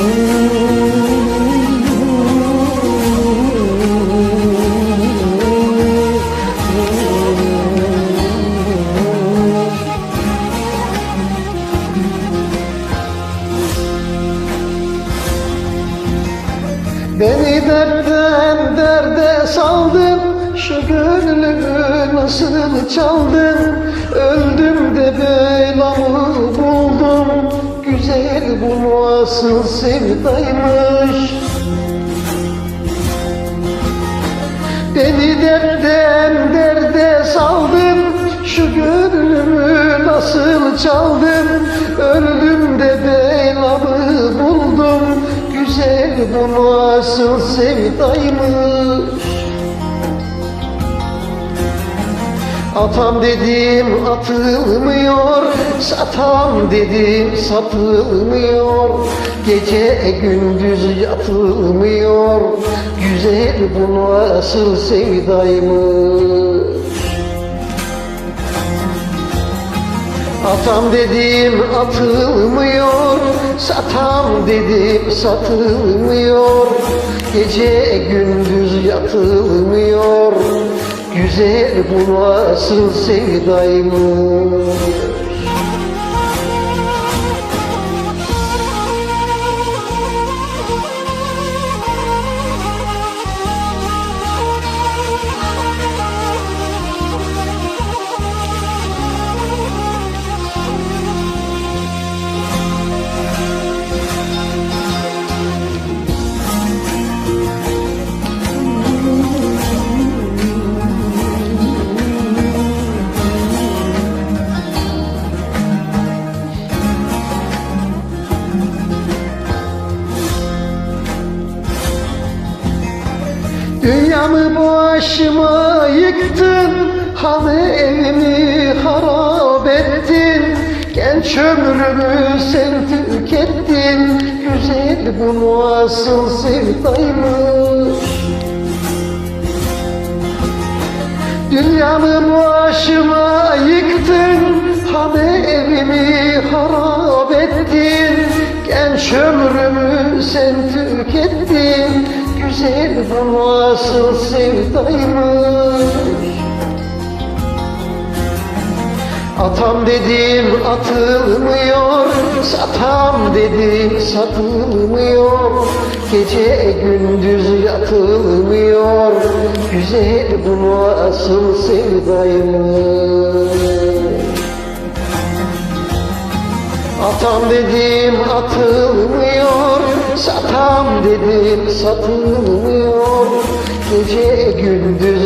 Beni derden derde saldın Şu gönlümü nasıl çaldın? Öl bu nasıl sevdaymış. Beni derden derde saldın Şu gönlümü nasıl çaldın? Öldüm de belamı buldum Güzel bu nasıl sevdaymış Atam dedim atılmıyor Satam dedim satılmıyor. Gece gündüz yatılmıyor Güzel bu nasıl sevdaymış. Atam dedim atılmıyor Satam dedim satılmıyor. Gece gündüz yatılmıyor Güzel bu nasıl sevdaymış Dünyamı başıma yıktın Hanı evimi harap ettin. Genç ömrümü sen tükettin Güzel bu nasıl sevdaymış. Dünyamı başıma yıktın Hanı evimi harap ettin. Genç ömrümü sen tükettin Güzel bu nasıl sevdaymış. Atam dedim atılmıyor Satam dedim satılmıyor. Gece gündüz yatılmıyor Güzel bu nasıl sevdaymış. Atam dedim atılmıyor Dedim satılmıyor. Gece gündüz